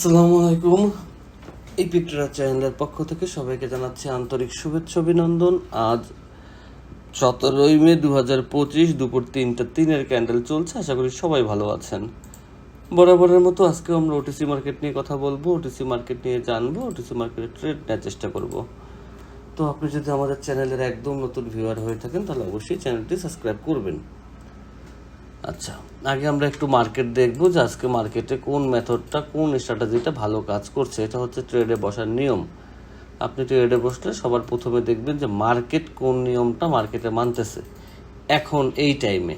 আসসালামু আলাইকুম এই পিকচার চ্যানেলের পক্ষ থেকে সবাইকে জানাচ্ছি আন্তরিক শুভেচ্ছা, অভিনন্দন। আজ সতেরোই মে দু হাজার পঁচিশ দুপুর তিনটা তিনের ক্যান্ডেল চলছে, আশা করি সবাই ভালো আছেন। বরাবরের মতো আজকে আমরা ওটিসি মার্কেট নিয়ে কথা বলব ওটিসি মার্কেট নিয়ে জানব ওটিসি মার্কেটের ট্রেড নেওয়ার চেষ্টা করব। তো আপনি যদি আমাদের চ্যানেলের একদম নতুন ভিউয়ার হয়ে থাকেন, তাহলে অবশ্যই চ্যানেলটি সাবস্ক্রাইব করবেন। আচ্ছা আগে আমরা একটু মার্কেট দেখব যে আজকে মার্কেটে কোন মেথডটা কোন স্ট্র্যাটেজিটা ভালো কাজ করছে। এটা হচ্ছে ট্রেডে বসার নিয়ম। আপনি ট্রেডে বসলে সবার প্রথমে দেখবেন যে মার্কেট কোন নিয়মটা মার্কেটে মানতেছে। এখন এই টাইমে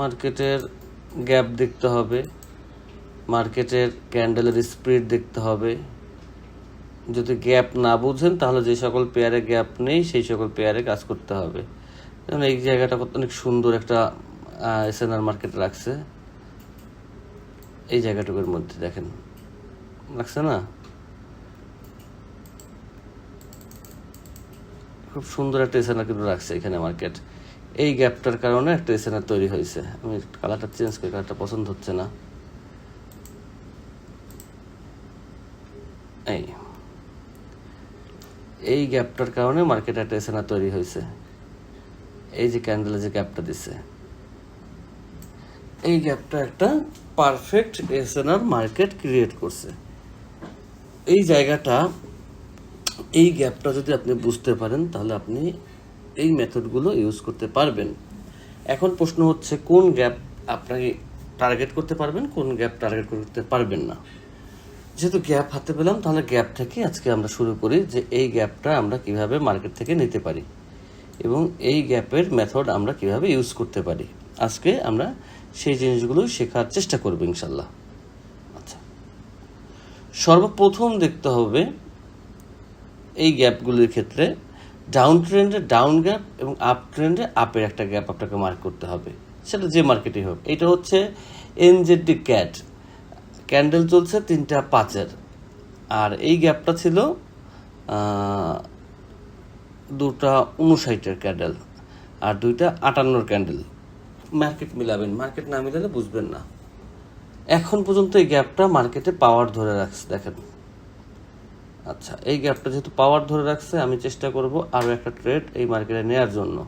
মার্কেটের গ্যাপ দেখতে হবে মার্কেটের ক্যান্ডেলের স্পিড দেখতে হবে। যদি গ্যাপ না বুঝেন তাহলে যে সকল পেয়ারে গ্যাপ নেই, সেই সকল পেয়ারে কাজ করতে হবে। যেমন এই জায়গাটা কত অনেক সুন্দর একটা এসএনআর মার্কেট রাখছে। এই জায়গাটুকুর মধ্যে দেখেন। রাখছে না? খুব সুন্দর একটা এসএনআর কিন্তু রাখছে এখানে মার্কেট এই গ্যাপটার কারণে একটা এসএনআর তৈরি হয়েছে। আমি কালারটা চেঞ্জ করি কালারটা পছন্দ হচ্ছে না। এই। এই গ্যাপটার কারণে মার্কেটে একটা এসএনআর তৈরি হয়েছে। এই যে ক্যান্ডেলে যে গ্যাপটা দিছে। এই গ্যাপটা একটা পারফেক্ট এসএনআর মার্কেট ক্রিয়েট করছে। এই জায়গাটা, এই গ্যাপটা যদি আপনি বুঝতে পারেন, তাহলে আপনি এই মেথডগুলো ইউজ করতে পারবেন। এখন প্রশ্ন হচ্ছে, কোন গ্যাপ আপনি টার্গেট করতে পারবেন, কোন গ্যাপ টার্গেট করতে পারবেন না? যেহেতু গ্যাপ হাতে পেলাম, তাহলে গ্যাপ থেকে আজকে আমরা শুরু করি যে এই গ্যাপটা আমরা কীভাবে মার্কেট থেকে নিতে পারি। এবং এই গ্যাপের মেথড আমরা কীভাবে ইউজ করতে পারি? আজকে আমরা সেই জিনিসগুলো শেখার চেষ্টা করব ইনশাল্লাহ আচ্ছা। সর্বপ্রথম দেখতে হবে এই গ্যাপগুলির ক্ষেত্রে ডাউন ট্রেন্ডে ডাউন গ্যাপ এবং আপ ট্রেন্ডে আপের একটা গ্যাপ আপনাকে মার্ক করতে হবে। সেটা যে মার্কেটই হোক। এটা হচ্ছে এনজেডি ক্যাট ক্যান্ডেল চলছে তিনটা পাঁচের। আর এই গ্যাপটা ছিল দুটা উনষাটের ক্যান্ডেল আর দুইটা আটান্নর ক্যান্ডেল। মার্কেট মিলাবেন, মার্কেট না মিলালে বুঝবেন না। এখন পর্যন্ত এই গ্যাপটা মার্কেটে পাওয়ার ধরে রাখছে, দেখেন। আচ্ছা এই গ্যাপটা যেহেতু পাওয়ার ধরে রাখছে, আমি চেষ্টা করব আরও একটা ট্রেড এই মার্কেটে নেয়ার জন্য।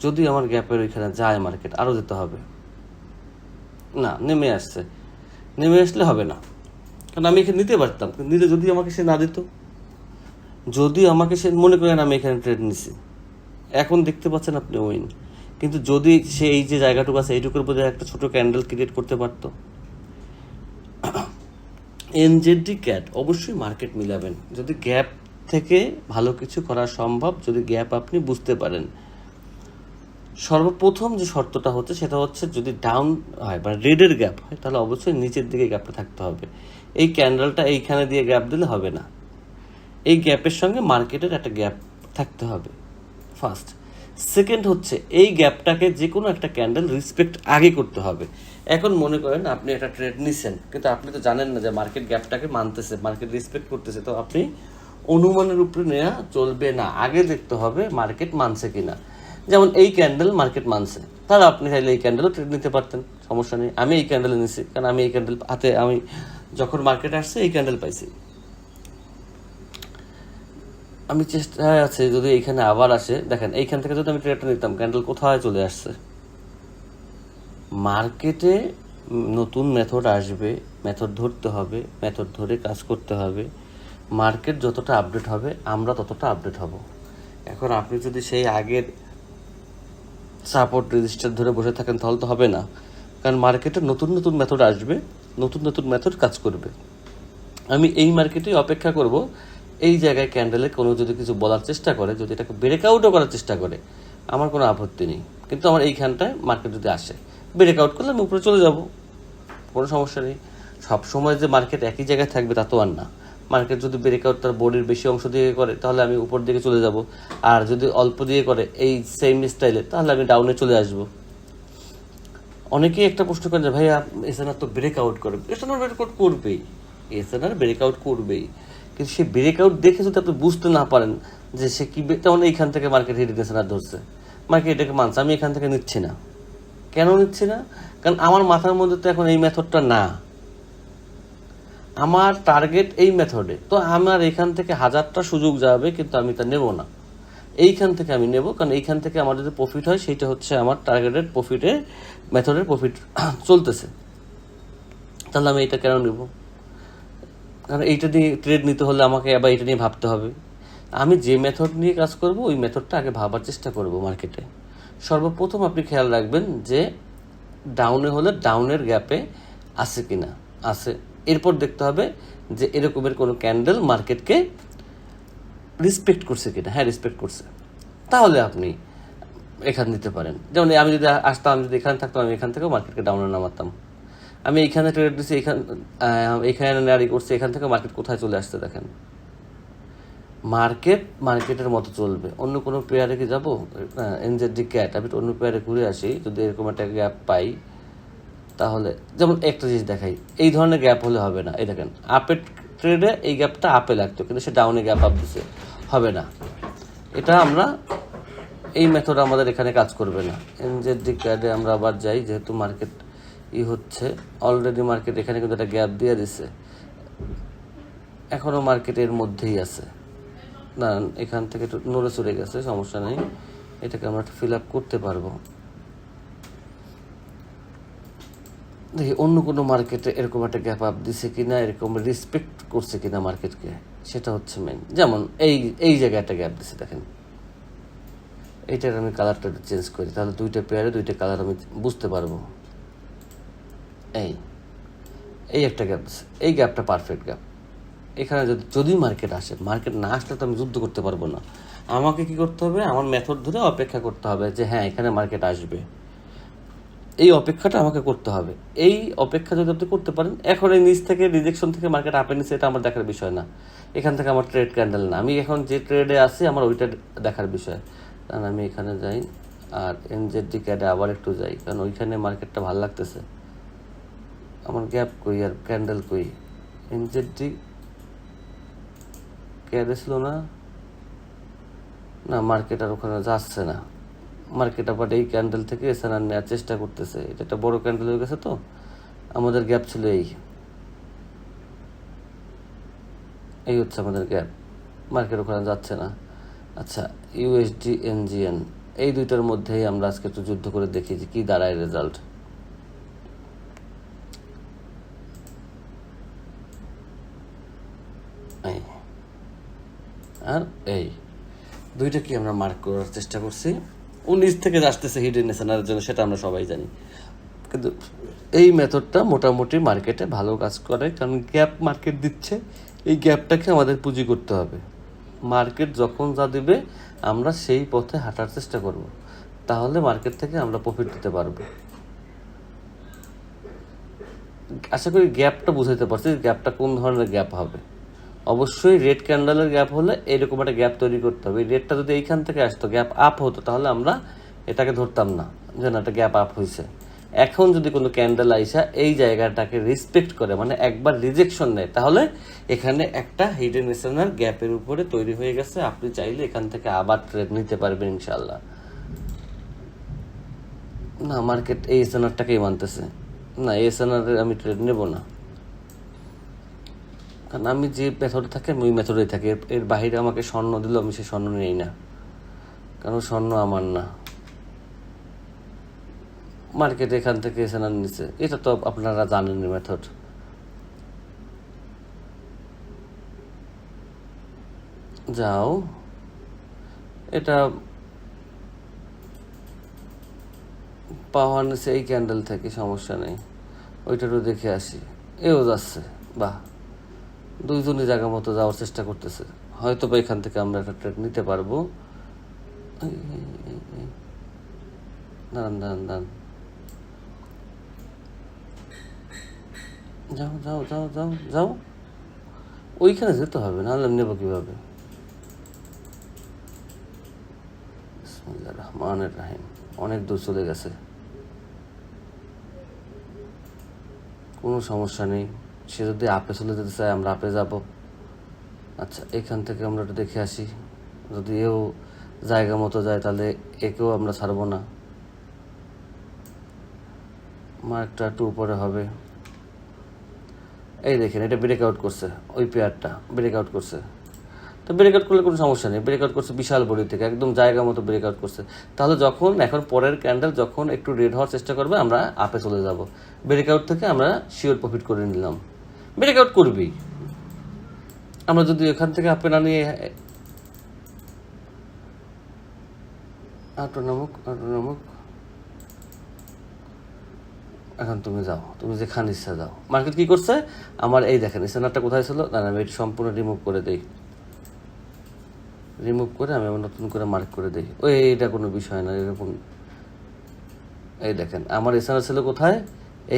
যদি আমার গ্যাপের ওইখানে যায় মার্কেট, আরও যেতে হবে। না, নেমে আসছে। নেমে আসলে হবে না। কারণ আমি এখানে নিতে পারতাম, কিন্তু নিতে যদি আমাকে সে না দিত যদি আমাকে সে মনে করেন আমি এখানে ট্রেড নিছি। এখন দেখতে পাচ্ছেন আপনি উইন কিন্তু যদি সে এই যে জায়গাটুকু আছে, এইটুকুর বোধহয় একটা ছোট ক্যান্ডেল ক্রিয়েট করতে পারতো। এনজেডি ক্যাট অবশ্যই মার্কেট মিলাবেন। যদি গ্যাপ থেকে ভালো কিছু করা সম্ভব, যদি গ্যাপ আপনি বুঝতে পারেন। সর্বপ্রথম যে শর্তটা হচ্ছে, সেটা হচ্ছে যদি ডাউন হয় মানে রেডের গ্যাপ হয়, তাহলে অবশ্যই নিচের দিকে গ্যাপটা থাকতে হবে। এই ক্যান্ডেলটা এইখানে দিয়ে গ্যাপ দিলে হবে না। এই গ্যাপের সঙ্গে মার্কেটের একটা গ্যাপ থাকতে হবে। ফার্স্ট সেকেন্ড হচ্ছে, এই গ্যাপটাকে যে কোনো একটা ক্যান্ডেল রেসপেক্ট আগে করতে হবে। এখন মনে করেন আপনি একটা ট্রেড নিছেন, কিন্তু আপনি তো জানেন না যে মার্কেট গ্যাপটাকে মানতেছে মার্কেট রেসপেক্ট করতেছে। তো আপনি অনুমানের উপরে নেওয়া চলবে না, আগে দেখতে হবে মার্কেট মানছে কিনা। যেমন এই ক্যান্ডেল মার্কেট মানছে, তাহলে আপনি চাইলে এই ক্যান্ডেলও ট্রেড নিতে পারতেন, সমস্যা নেই। আমি এই ক্যান্ডেল নিছি, কারণ আমি এই ক্যান্ডেল হাতে, আমি যখন মার্কেট আসছে, এই ক্যান্ডেল পাইছি। আমি চেষ্টায় আছে যদি এইখানে আবার আসে। দেখেন, এইখান থেকে যদি আমি ট্রেডটা নিতাম ক্যান্ডেল কোথায় চলে আসছে? মার্কেটে নতুন মেথড আসবে মেথড ধরতে হবে মেথড ধরে কাজ করতে হবে। মার্কেট যতটা আপডেট হবে, আমরা ততটা আপডেট হব। এখন আপনি যদি সেই আগের সাপোর্ট রেজিস্টার ধরে বসে থাকেন, তাহলে তো হবে না। কারণ মার্কেটে নতুন নতুন মেথড আসবে, নতুন নতুন মেথড কাজ করবে। আমি এই মার্কেটেই অপেক্ষা করব এই জায়গায় ক্যান্ডেলে কোনো যদি কিছু বলার চেষ্টা করে, যদি এটাকে ব্রেকআউটও করার চেষ্টা করে, আমার কোনো আপত্তি নেই। কিন্তু আমার এইখানটায় মার্কেট যদি আসে ব্রেকআউট করলে আমি উপরে চলে যাব। কোনো সমস্যা নেই। সব সময় যে মার্কেট একই জায়গায় থাকবে তা তো আর না। মার্কেট যদি ব্রেকআউট তার বডির বেশি অংশ দিয়ে করে, তাহলে আমি উপর দিকে চলে যাব। আর যদি অল্প দিয়ে করে, এই সেম স্টাইলে তাহলে আমি ডাউনে চলে আসব। অনেকেই একটা প্রশ্ন করেন যে, ভাইয়া এসএনআর তো ব্রেকআউট করে। এসএনআর ব্রেকআউট করবেই। এসএনআর ব্রেকআউট করবেই। কিন্তু সে ব্রেকআউট দেখে যদি আপনি বুঝতে না পারেন যে সে কি যেমন এইখান থেকে মার্কেট হিট এসএনআর ধরছে। মার্কেট এটাকে মানছে। আমি এখান থেকে নিচ্ছি না। কেন নিচ্ছি না? কারণ আমার মাথার মধ্যে তো এখন এই মেথডটা না। আমার টার্গেট এই মেথডে তো আমার এখান থেকে হাজারটা সুযোগ যাবে, কিন্তু আমি তা নেব না। এইখান থেকে আমি নেব, কারণ এইখান থেকে আমার যদি প্রফিট হয়, সেইটা হচ্ছে আমার টার্গেটেড প্রফিটের মেথডের প্রফিট চলতেছে। তাহলে আমি এটা কেন নেব? কারণ এইটা নিয়ে ট্রেড নিতে হলে আমাকে আবার এটা নিয়ে ভাবতে হবে। আমি যে মেথড নিয়ে কাজ করব, ওই মেথডটা আগে ভাবার চেষ্টা করব মার্কেটে সর্বপ্রথম আপনি খেয়াল রাখবেন যে ডাউনে হলে ডাউনের গ্যাপে আছে কি না আছে। এরপর দেখতে হবে যে এরকমের কোনো ক্যান্ডেল মার্কেটকে রেসপেক্ট করছে কিনা। হ্যাঁ রেসপেক্ট করছে। তাহলে আপনি এখান নিতে পারেন। যেমন আমি যদি আসতাম, আমি যদি এখানে থাকতাম, আমি এখান থেকেও মার্কেটকে ডাউনে নামাতাম। আমি এইখানে ট্রেড দিচ্ছি এখান এখানে নারী করছি, এখান থেকে মার্কেট কোথায় চলে আসছে দেখেন। মার্কেট মার্কেটের মতো চলবে। অন্য কোনো পেয়ারে কি যাব? এনজেডি ক্যাট আমি অন্য পেয়ারে ঘুরে আসি, যদি এরকম একটা গ্যাপ পাই, তাহলে যেমন একটা জিনিস দেখাই, এই ধরনের গ্যাপ হলে হবে না। এই দেখেন আপের ট্রেডে এই গ্যাপটা আপে লাগতো, কিন্তু সে ডাউনে গ্যাপ আপ দিছে। হবে না। এটা আমরা, এই মেথড আমাদের এখানে কাজ করবে না। এনজেডি ক্যাডে আমরা আবার যাই, যেহেতু মার্কেট ই হচ্ছে অলরেডি মার্কেট এখানে কিন্তু একটা গ্যাপ দিয়ে দিছে। এখনও মার্কেটের মধ্যেই আছে। না, এখান থেকে একটু নড়ে চড়ে গেছে, সমস্যা নেই। এটাকে আমরা ফিল আপ করতে পারব। দেখি, অন্য কোনো মার্কেটে এরকম একটা গ্যাপ আপ দিছে কিনা, এরকম রেসপেক্ট করছে কিনা মার্কেটকে সেটা হচ্ছে মেন যেমন এই এই জায়গায় একটা গ্যাপ দিছে, দেখেন। এইটার আমি কালারটা চেঞ্জ করি, তাহলে দুইটা পেয়ারে দুইটা কালার আমি বুঝতে পারব। এই এই একটা গ্যাপ এই গ্যাপটা পারফেক্ট গ্যাপ এখানে যদি যদি মার্কেট আসে মার্কেট না আসলে তো আমি যুদ্ধ করতে পারব না। আমাকে কি করতে হবে? আমার মেথড ধরে অপেক্ষা করতে হবে যে হ্যাঁ এখানে মার্কেট আসবে। এই অপেক্ষাটা আমাকে করতে হবে। এই অপেক্ষা যদি আপনি করতে পারেন, এখন এই নিচ থেকে রিজেকশন থেকে মার্কেট আপে নিচে এটা আমার দেখার বিষয় না। এখান থেকে আমার ট্রেড ক্যান্ডেল না। আমি এখন যে ট্রেডে আছি, আমার ওইটা দেখার বিষয়। কারণ আমি এখানে যাই, আর এনজেডি ক্যাডে আবার একটু যাই, কারণ ওইখানে মার্কেটটা ভালো লাগতেছে। আমার গ্যাপ কই আর ক্যান্ডেল কই? এনজেডি ক্যাডে ছিল না? না, মার্কেট আর ওখানে যাচ্ছে না। মার্কেট আবার এই ক্যান্ডেল থেকে এসএনআর নেওয়ার চেষ্টা করতেছে। এটা একটা বড় ক্যান্ডেল হয়ে গেছে তো। আমাদের গ্যাপ ছিল এই। এই হচ্ছে আমাদের গ্যাপ। মার্কেট ওখানে যাচ্ছে না। আচ্ছা ইউএসডি এনজিএন এই দুইটার মধ্যেই আমরা আজকে একটু যুদ্ধ করে দেখি যে কি দাঁড়ায় রেজাল্ট এই আর এই, দুইটা কি আমরা মার্ক করার চেষ্টা করছি? উনিশ থেকে আসতেছে হিডেন নেশনারের জন্য, সেটা আমরা সবাই জানি। কিন্তু এই মেথডটা মোটামুটি মার্কেটে ভালো কাজ করে, কারণ গ্যাপ মার্কেট দিচ্ছে। এই গ্যাপটাকে আমাদের পুঁজি করতে হবে। মার্কেট যখন যা দেবে, আমরা সেই পথে হাঁটার চেষ্টা করব। তাহলে মার্কেট থেকে আমরা প্রফিট দিতে পারব। আশা করি গ্যাপটা বুঝাইতে পারছি গ্যাপটা কোন ধরনের গ্যাপ হবে। অবশ্যই রেড ক্যান্ডেলের গ্যাপ হলে এরকম একটা গ্যাপ তৈরি করতে হবে। রেডটা যদি এইখান থেকে আসতো গ্যাপ আপ হতো, তাহলে আমরা এটাকে ধরতাম না, যে না একটা গ্যাপ আপ হয়েছে এখন যদি কোনো ক্যান্ডেল আইসা এই জায়গাটাকে রেসপেক্ট করে মানে একবার রিজেকশন নেয়, তাহলে এখানে একটা হিডেন এসেনার গ্যাপের উপরে তৈরি হয়ে গেছে। আপনি চাইলে এখান থেকে আবার ট্রেড নিতে পারবেন ইনশাল্লাহ না মার্কেট এই এসএনআরটাকেই মানতেছে। না এসএনআর আমি ট্রেড নেব না। কারণ আমি যে মেথডে থাকি, আমি ওই মেথডেই থাকি। এর- বাহিরে আমাকে স্বর্ণ দিল, আমি সে স্বর্ণ নেই না। কারণ স্বর্ণ আমার না। মার্কেটে এখান থেকে এসএনআর নিচে এটা তো আপনারা জানেন মেথড যাও। এটা পাওয়ার নিচে এই ক্যান্ডেল থেকে, সমস্যা নেই। ওইটারও দেখে আসি। এও যাচ্ছে, বাহ। দুইজনই জায়গা মতো যাওয়ার চেষ্টা করতেছে। হয়তো বা এখান থেকে আমরা একটা ট্রেড নিতে পারব। দাঁড়ান দাঁড়ান দাঁড়ান। যাও যাও যাও যাও যাও। ওইখানে যেতে হবে, নাহলে নেব কীভাবে? রহমানির রাহিম। অনেক দূর চলে গেছে। কোনো সমস্যা নেই। সে যদি আপে চলে যেতে চায়, আমরা আপে যাব। আচ্ছা এখান থেকে আমরা একটু দেখে আসি। যদি এও জায়গা মতো যায়, তাহলে একেও আমরা ছাড়বো না। মার্কটা একটু উপরে হবে। এই দেখেন, এটা ব্রেকআউট করছে, ওই পেয়ারটা ব্রেকআউট করছে। তো ব্রেকআউট করলে কোনো সমস্যা নেই। ব্রেকআউট করছে বিশাল বডি থেকে, একদম জায়গা মতো ব্রেকআউট করছে। তাহলে যখন, এখন পরের ক্যান্ডেল যখন একটু রেড হওয়ার চেষ্টা করবে, আমরা আপে চলে যাব। ব্রেকআউট থেকে আমরা শিওর প্রফিট করে নিলাম। ব্রেকআউট করবি। আমরা যদি এখান থেকে আপে না নিয়ে আটো নামুক আটো নামুক। এখন তুমি যাও, তুমি যেখানে ইচ্ছা যাও। মার্কেট কি করছে? আমার এই দেখেন স্ক্যানারটা কোথায় ছিল? না আমি এটা সম্পূর্ণ রিমুভ করে দেই। রিমুভ করে আমি আবার নতুন করে মার্ক করে দিই। ওই এটা কোনো বিষয় না, এরকম। এই দেখেন, আমার এসএনআর ছিল কোথায়?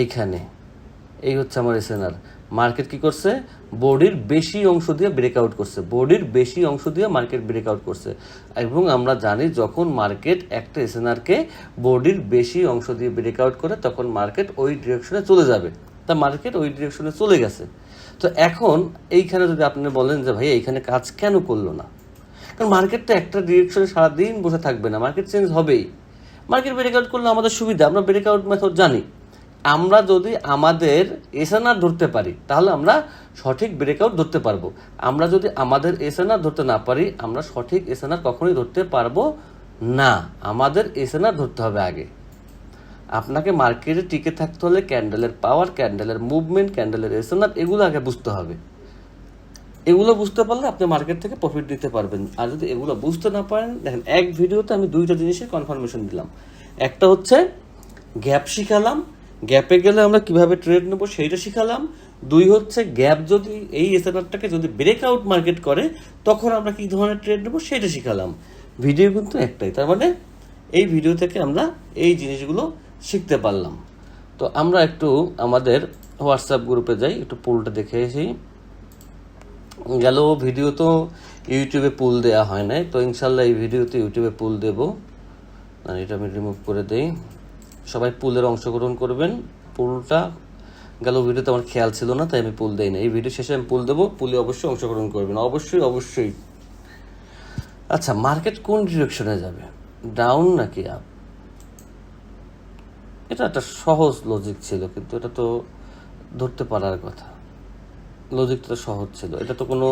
এইখানে। এই হচ্ছে আমার এসএনআর মার্কেট কি করছে? বডির বেশি অংশ দিয়ে ব্রেকআউট করছে। বডির বেশি অংশ দিয়ে মার্কেট ব্রেকআউট করছে। এবং আমরা জানি যখন মার্কেট একটা এসএনআরকে বডির বেশি অংশ দিয়ে ব্রেকআউট করে, তখন মার্কেট ওই ডিরেকশনে চলে যাবে। তা মার্কেট ওই ডিরেকশনে চলে গেছে। তো এখন এইখানে যদি আপনি বলেন যে ভাই এইখানে কাজ কেন করল না? কারণ মার্কেট তো একটা ডিরেকশনে সারাদিন বসে থাকবে না। মার্কেট চেঞ্জ হবেই। মার্কেট ব্রেকআউট করলে আমাদের সুবিধা। আমরা ব্রেকআউট মেথড জানি। আমরা যদি আমাদের এসএনআর ধরতে পারি, তাহলে আমরা সঠিক ব্রেকআউট ধরতে পারব। আমরা যদি আমাদের এসএনআর ধরতে না পারি, আমরা সঠিক এসএনআর কখনোই ধরতে পারব না। আমাদের এসএনআর ধরতে হবে আগে। আপনাকে মার্কেটে টিকে থাকতে হলে ক্যান্ডেলের পাওয়ার ক্যান্ডেলের মুভমেন্ট ক্যান্ডেলের এসএনআর, এগুলো আগে বুঝতে হবে। এগুলো বুঝতে পারলে আপনি মার্কেট থেকে প্রফিট দিতে পারবেন। আর যদি এগুলো বুঝতে না পারেন, দেখেন এক ভিডিওতে আমি দুইটা জিনিসের কনফার্মেশন দিলাম। একটা হচ্ছে গ্যাপ শিখালাম গ্যাপে গেলে আমরা কীভাবে ট্রেড নেব সেইটা শিখালাম। দুই হচ্ছে গ্যাপ যদি এই এসএনআরটাকে যদি ব্রেকআউট মার্কেট করে, তখন আমরা কি ধরনের ট্রেড নেব সেটা শিখালাম। ভিডিও কিন্তু একটাই, তার মানে এই ভিডিও থেকে আমরা এই জিনিসগুলো শিখতে পারলাম। তো আমরা একটু আমাদের হোয়াটসঅ্যাপ গ্রুপে যাই, একটু পুলটা দেখে এসি গেল ভিডিও তো ইউটিউবে পুল দেওয়া হয় নাই, তো ইনশাল্লাহ এই ভিডিওতে ইউটিউবে পুল দেবো। আর এটা আমি রিমুভ করে দেই। সবাই পুলের অংশগ্রহণ করবেন। পুলটা গেল ভিডিওতে আমার খেয়াল ছিল না, তাই আমি পুল দেই না এই ভিডিও শেষে আমি পুল দেবো, পুলে অবশ্যই অংশগ্রহণ করবেন। অবশ্যই অবশ্যই। আচ্ছা মার্কেট কোন ডিরেকশনে যাবে? ডাউন নাকি আপ এটা একটা সহজ লজিক ছিল, কিন্তু এটা তো ধরতে পারার কথা। লজিকটা সহজ ছিল। এটা তো কোনো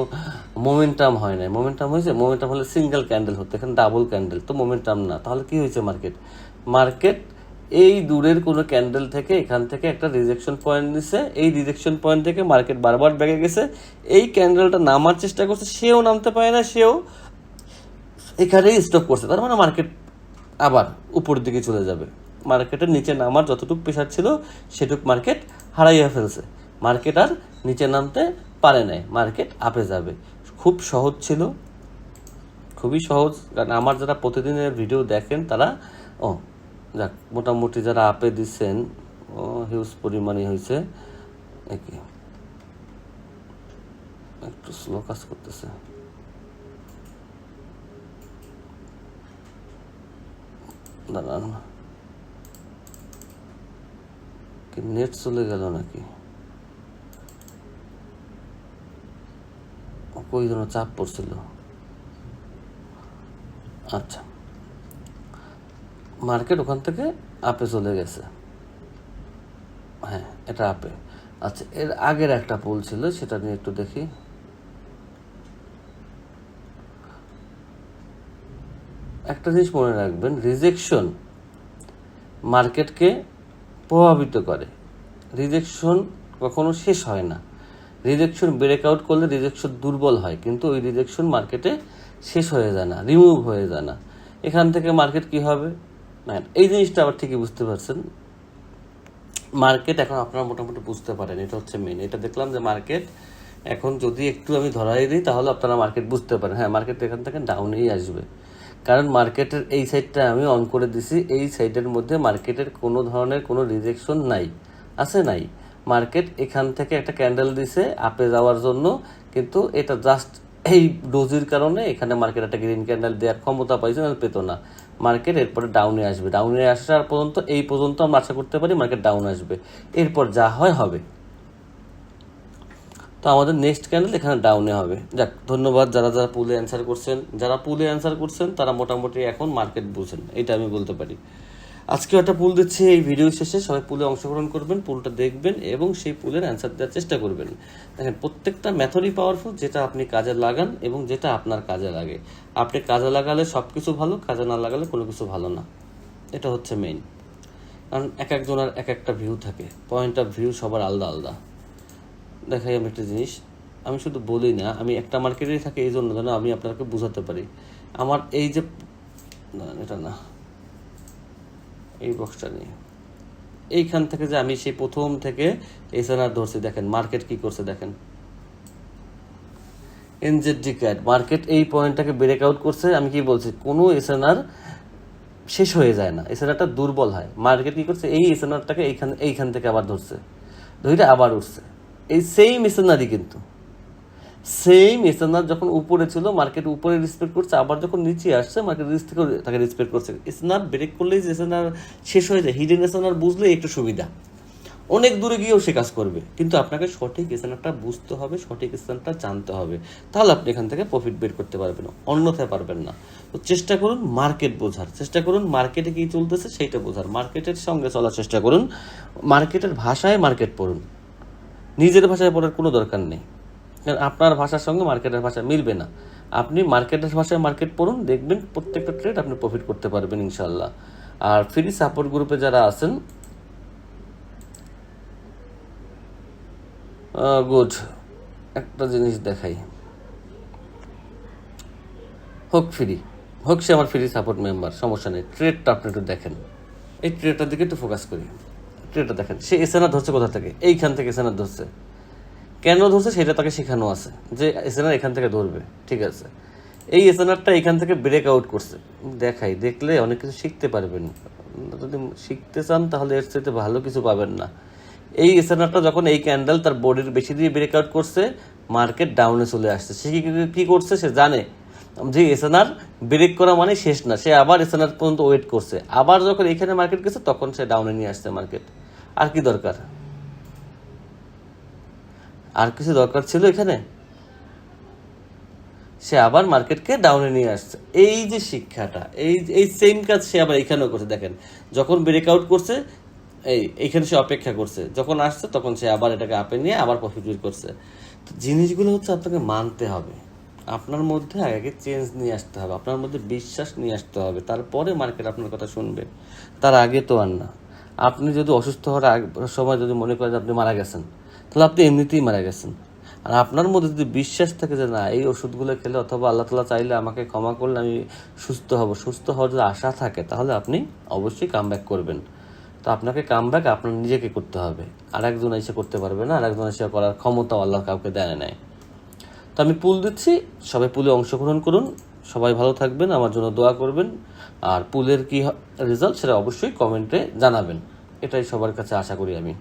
মোমেন্টাম হয় না মোমেন্টাম হয়েছে মোমেন্টাম হলে সিঙ্গেল ক্যান্ডেল হতো, এখানে ডাবল ক্যান্ডেল তো মোমেন্টাম না। তাহলে কি হয়েছে মার্কেট মার্কেট এই দূরের কোনো ক্যান্ডেল থেকে এখান থেকে একটা রিজেকশন পয়েন্ট নিছে। এই রিজেকশন পয়েন্ট থেকে মার্কেট বারবার ব্যাগে গেছে। এই ক্যান্ডেলটা নামার চেষ্টা করছে, সেও নামতে পারে না, সেও এখানেই স্টপ করছে। তার মানে মার্কেট আবার উপরের দিকে চলে যাবে। মার্কেটের নিচে নামার যতটুকু প্রেশার ছিল, সেটুক মার্কেট হারাইয়া ফেলছে। মার্কেট আর নিচে নামতে পারে নাই মার্কেট আপে যাবে। খুব সহজ ছিল। খুবই সহজ। কারণ আমার যারা প্রতিদিনের ভিডিও দেখেন, তারা, ও যাক, মোটামুটি যারা আপে দিচ্ছেন ও হিউজ পরিমাণে হয়েছে একে। একটু স্লো কাজ করতেছে। দাঁড়ান। কি নেট চলে গেল নাকি? কই যেন চাপ পড়ছিল। আচ্ছা। মার্কেট ওখান থেকে আপে চলে গেছে। হ্যাঁ এটা আপে। আচ্ছা এর আগের একটা পোল ছিল, সেটা নিয়ে একটু দেখি। একটা জিনিস মনে রাখবেন রিজেকশন মার্কেটকে প্রভাবিত করে। রিজেকশন কখনো শেষ হয় না। রিজেকশন ব্রেকআউট করলে রিজেকশন দুর্বল হয়, কিন্তু ওই রিজেকশন মার্কেটে শেষ হয়ে যায় না রিমুভ হয়ে যায় না। এখান থেকে মার্কেট কি হবে? এই জিনিসটা আবার ঠিকই বুঝতে পারছেন। মার্কেট এখন আপনারা মোটামুটি বুঝতে পারেন, এটা হচ্ছে মেন এটা দেখলাম যে মার্কেট এখন যদি একটু আমি ধরাই দিই, তাহলে আপনারা মার্কেট বুঝতে পারেন। হ্যাঁ মার্কেট এখান থেকে ডাউনেই আসবে। কারণ মার্কেটের এই সাইডটা আমি অন করে দিছি, এই সাইডের মধ্যে মার্কেটের কোনো ধরনের কোনো রিজেকশন নাই। আছে নাই। মার্কেট এখান থেকে একটা ক্যান্ডেল দিছে, আপে যাওয়ার জন্য, কিন্তু এটা জাস্ট এই ডোজির কারণে এখানে মার্কেট একটা গ্রিন ক্যান্ডেল দেওয়ার ক্ষমতা পাইছে না পেত না। মার্কেট এরপরে ডাউনে আসবে। ডাউনে আসার পর্যন্ত, এই পর্যন্ত আমরা আশা করতে পারি মার্কেট ডাউন আসবে। এরপর যা হয়, হবে। তো আমাদের নেক্সট ক্যান্ডেল এখানে ডাউনে হবে। যাক, ধন্যবাদ যারা যারা পুলে অ্যান্সার করছেন। যারা পুলে অ্যান্সার করছেন, তারা মোটামুটি এখন মার্কেট বুঝেন। এটা আমি বলতে পারি। আজকে একটা পুল দিচ্ছে, এই ভিডিও শেষে সবাই পুলে অংশগ্রহণ করবেন পুলটা দেখবেন এবং সেই পুলের অ্যান্সার দেওয়ার চেষ্টা করবেন। দেখেন, প্রত্যেকটা মেথডই পাওয়ারফুল যেটা আপনি কাজে লাগান এবং যেটা আপনার কাজে লাগে। আপনি কাজে লাগালে সব কিছু ভালো, কাজে না লাগালে কোনো কিছু ভালো না। এটা হচ্ছে মেইন কারণ এক একজনের এক একটা ভিউ থাকে পয়েন্ট অফ ভিউ সবার আলাদা আলাদা। দেখাই আমি একটা জিনিস, আমি শুধু বলি না, আমি একটা মার্কেটেই থাকি এই জন্য যেন আমি আপনাকে বোঝাতে পারি। আমার এই যে, না, এটা না। এই বক্সটা নিয়ে। এইখান থেকে যে আমি সেই প্রথম থেকে এসএনআর ধরছি, দেখেন মার্কেট কি করছে, দেখেন। এনজেডি ক্যাট মার্কেট এই পয়েন্টটাকে ব্রেক আউট করছে, আমি কি বলছি, কোনো এসএনআর শেষ হয়ে যায় না। এসএনআরটা দুর্বল হয়। মার্কেট কি করছে, এই এসএনআরটাকে এইখান এইখান থেকে আবার ধরছে। ধরে আবার উঠছে। এই সেম এসএনআরই কিন্তু। সেম এসএনআর যখন উপরে ছিল মার্কেট উপরে রেসপেক্ট করছে, আবার যখন নিচে আসছে মার্কেট নিচ থেকে তাকে রেসপেক্ট করছে। এসএনআর ব্রেক করলেই যে শেষ হয়ে যায়? হিডেন এসএনআর বুঝলে, একটু সুবিধা। অনেক দূরে গিয়েও সে কাজ করবে। কিন্তু আপনাকে সঠিক এসএনআরটা বুঝতে হবে, সঠিক এসএনআরটা জানতে হবে। তাহলে আপনি এখান থেকে প্রফিট বের করতে পারবেন, অন্যথায় পারবেন না। তো চেষ্টা করুন মার্কেট বোঝার। চেষ্টা করুন মার্কেটে কী চলতেছে, সেইটা বোঝার। মার্কেটের সঙ্গে চলার চেষ্টা করুন। মার্কেটের ভাষায় মার্কেট পড়ুন। নিজের ভাষায় পড়ার কোনো দরকার নেই। কারণ আপনার ভাষার সঙ্গে মার্কেটের ভাষা মিলবে না। আপনি মার্কেটের ভাষায় মার্কেট পড়ুন, দেখবেন প্রত্যেকটা ট্রেড আপনি প্রফিট করতে পারবেন ইনশাল্লাহ আর ফ্রি সাপোর্ট গ্রুপে যারা আছেন গুড একটা জিনিস দেখাই। হোক ফ্রি হোক সে আমার ফ্রি সাপোর্ট মেম্বার সমস্যা নেই। ট্রেডটা আপনি একটু দেখেন। এই ট্রেডটার দিকে একটু ফোকাস করি। ট্রেডটা দেখেন। সে এসএনআর ধরছে কোথা থেকে? এইখান থেকে এসএনআর ধরছে। কেন ধরছে সেটা তাকে শেখানো আছে, যে এসএনআর এখান থেকে ধরবে, ঠিক আছে। এই এসএনআরটা এখান থেকে ব্রেক আউট করছে। দেখাই, দেখলে অনেক কিছু শিখতে পারবেন। যদি শিখতে চান তাহলে এর সাথে ভালো কিছু পাবেন না। এই এসএনআরটা যখন এই ক্যান্ডেল তার বডির বেশি দিয়ে ব্রেক আউট করছে মার্কেট ডাউনে চলে আসছে। সে কি করছে সে জানে। যে এসএনআর ব্রেক করা মানে শেষ না, সে আবার এসএনআর পর্যন্ত ওয়েট করছে। আবার যখন এখানে মার্কেট গেছে, তখন সে ডাউনে নিয়ে আসছে মার্কেট আর কি দরকার? আর কিছু দরকার ছিল এখানে? সে আবার মার্কেটকে ডাউনে নিয়ে আসছে। এই যে শিক্ষাটা, এই এই সেম কাজ সে আবার এখানেও করছে। দেখেন, যখন ব্রেক আউট করছে, এই, এইখানে সে অপেক্ষা করছে। যখন আসছে, তখন সে আবার এটাকে আপে নিয়ে আবার প্রফিট করছে। তো জিনিসগুলো হচ্ছে আপনাকে মানতে হবে। আপনার মধ্যে আগে চেঞ্জ নিয়ে আসতে হবে। আপনার মধ্যে বিশ্বাস নিয়ে আসতে হবে। তারপরে মার্কেট আপনার কথা শুনবে। তার আগে তো আর না। আপনি যদি অসুস্থ হওয়ার সময় যদি মনে করেন আপনি মারা গেছেন তাহলে আপনি এমনিতেই মারা গেছেন। আর আপনার মধ্যে যদি বিশ্বাস থাকে যে না, এই ওষুধগুলো খেলে অথবা আল্লাহ তালা চাইলে আমাকে ক্ষমা করলে আমি সুস্থ হব, সুস্থ হওয়ার যদি আশা থাকে, তাহলে আপনি অবশ্যই কাম করবেন। তো আপনাকে কাম ব্যাক আপনার নিজেকে করতে হবে। আর একজন এসে করতে পারবে না আর একজন এসে করার ক্ষমতাও আল্লাহ কাউকে দেয় নাই। তো আমি পুল দিচ্ছি, সবাই পুলে অংশগ্রহণ করুন। সবাই ভালো থাকবেন, আমার জন্য দোয়া করবেন। আর পুলের কি রেজাল্ট সেটা অবশ্যই কমেন্টে জানাবেন। এটাই সবার কাছে আশা করি আমি।